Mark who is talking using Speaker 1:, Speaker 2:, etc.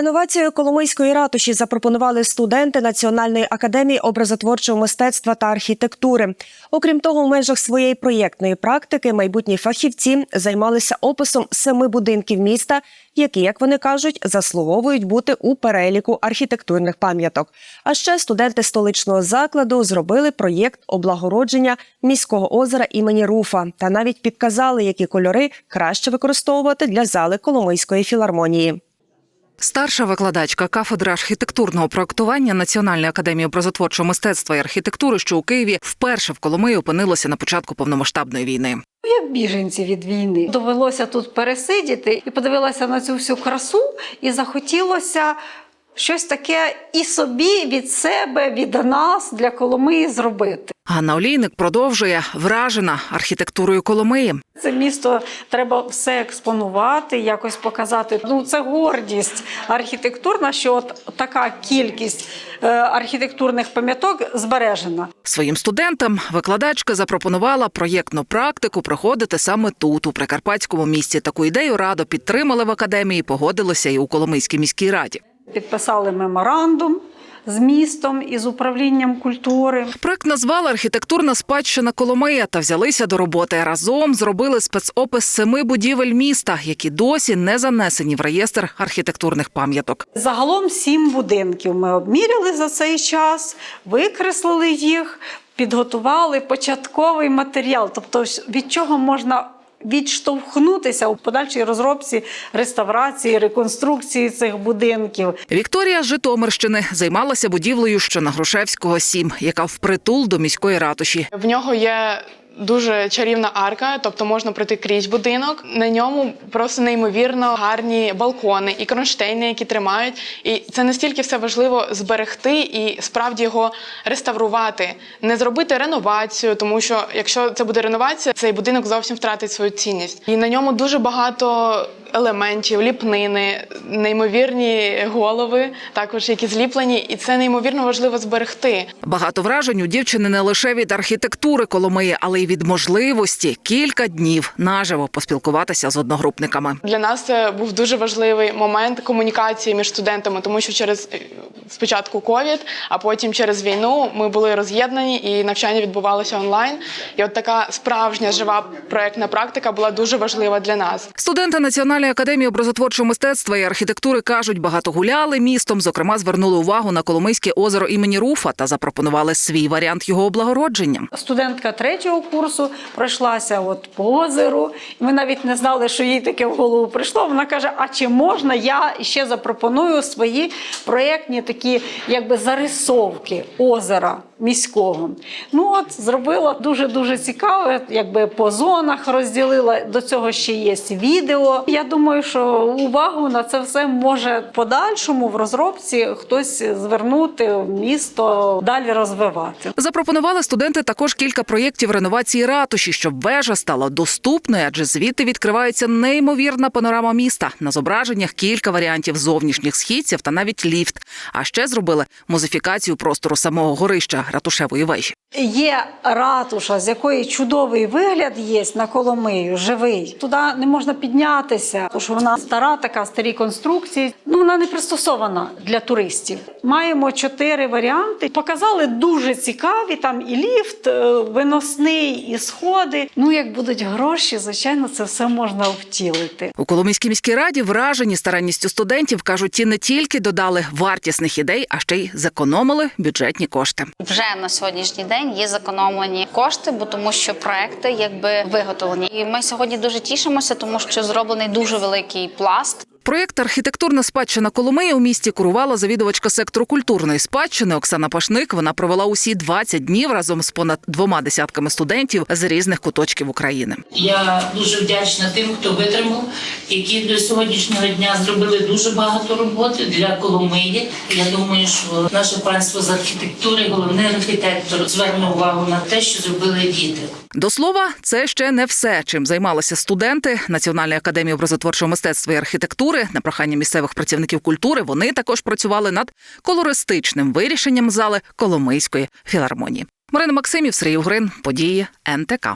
Speaker 1: Реновацію Коломийської ратуші запропонували студенти Національної академії образотворчого мистецтва та архітектури. Окрім того, в межах своєї проєктної практики майбутні фахівці займалися описом семи будинків міста, які, як вони кажуть, заслуговують бути у переліку архітектурних пам'яток. А ще студенти столичного закладу зробили проєкт облагородження міського озера імені Руфа та навіть підказали, які кольори краще використовувати для зали Коломийської філармонії.
Speaker 2: Старша викладачка кафедри архітектурного проектування Національної академії образотворчого мистецтва і архітектури, що у Києві вперше в Коломиї опинилася на початку повномасштабної війни.
Speaker 3: Ну, Як біженці від війни довелося тут пересидіти і подивилася на цю всю красу, і захотілося щось таке і собі від себе, від нас для Коломиї зробити.
Speaker 2: Ганна Олійник продовжує вражена архітектурою Коломиї.
Speaker 3: Це місто треба все експонувати, якось показати. Ну це гордість архітектурна, що от така кількість е, архітектурних пам'яток збережена.
Speaker 2: Своїм студентам викладачка запропонувала проєктну практику проходити саме тут, у прикарпатському місті. Таку ідею радо підтримали в академії, погодилися і у Коломийській міській раді.
Speaker 3: Підписали меморандум з містом і з управлінням культури.
Speaker 2: Проект назвали архітектурна спадщина Коломия та взялися до роботи. Разом зробили спецопис семи будівель міста, які досі не занесені в реєстр архітектурних пам'яток.
Speaker 3: Загалом сім будинків ми обміряли за цей час, викреслили їх, підготували початковий матеріал, тобто від чого можна. Відштовхнутися у подальшій розробці реставрації, реконструкції цих будинків.
Speaker 2: Вікторія з Житомирщини займалася будівлею, що на Грушевського 7, яка впритул до міської ратуші.
Speaker 4: В нього є дуже чарівна арка, тобто можна пройти крізь будинок. На ньому просто неймовірно гарні балкони і кронштейни, які тримають. І це настільки все важливо зберегти і справді його реставрувати, не зробити реновацію, тому що якщо це буде реновація, цей будинок зовсім втратить свою цінність. І на ньому дуже багато елементів, ліпнини, неймовірні голови, також які зліплені, і це неймовірно важливо зберегти.
Speaker 2: Багато вражень у дівчини не лише від архітектури Коломиї, але й від можливості кілька днів наживо поспілкуватися з одногрупниками.
Speaker 4: Для нас це був дуже важливий момент комунікації між студентами, тому що через е, спочатку ковід, а потім через війну ми були роз'єднані і навчання відбувалося онлайн. І от така справжня жива проектна практика була дуже важлива для нас.
Speaker 2: Студенти Національної академії образотворчого мистецтва і архітектури кажуть, багато гуляли містом. Зокрема, звернули увагу на Коломийське озеро імені Руфа та запропонували свій варіант його облагородження.
Speaker 3: Студентка третього курсу пройшлася от по озеру. Ми навіть не знали, що їй таке в голову прийшло. Вона каже: А чи можна я ще запропоную свої проєктні такі, якби зарисовки озера міського? Ну от зробила дуже дуже цікаве, якби по зонах розділила. До цього ще є відео. Я думаю, що увагу на це все може подальшому в розробці хтось звернути місто далі розвивати.
Speaker 2: Запропонували студенти також кілька проєктів реновації ратуші, щоб вежа стала доступною, адже звідти відкривається неймовірна панорама міста. На зображеннях кілька варіантів зовнішніх східців та навіть ліфт. А ще зробили музифікацію простору самого горища ратушевої вежі.
Speaker 3: Є ратуша, з якої чудовий вигляд є на Коломию, живий. Туди не можна піднятися, тому що вона стара, така старі конструкції. Ну вона не пристосована для туристів. Маємо чотири варіанти. Показали дуже цікаві. Там і ліфт е, виносний, і сходи. Ну як будуть гроші, звичайно, це все можна втілити.
Speaker 2: У Коломийській міській раді вражені старанністю студентів кажуть, ті не тільки додали вартісних ідей, а ще й зекономили бюджетні кошти.
Speaker 5: Вже на сьогоднішній день є зекономлені кошти, бо тому що проекти якби виготовлені. І ми сьогодні дуже тішимося, тому що зроблений дуже великий пласт.
Speaker 2: Проєкт Архітектурна спадщина Коломиї у місті курувала завідувачка сектору культурної спадщини Оксана Пашник. Вона провела усі 20 днів разом з понад двома десятками студентів з різних куточків України.
Speaker 6: Я дуже вдячна тим, хто витримав, які до сьогоднішнього дня зробили дуже багато роботи для Коломиї. Я думаю, що наше панство з архітектури, головний архітектор, зверне увагу на те, що зробили діти.
Speaker 2: До слова, це ще не все, чим займалися студенти Національної академії образотворчого мистецтва і архітектури. На прохання місцевих працівників культури вони також працювали над колористичним вирішенням зали Коломийської філармонії. Марина Максимів, Сергій Угрин, події НТК.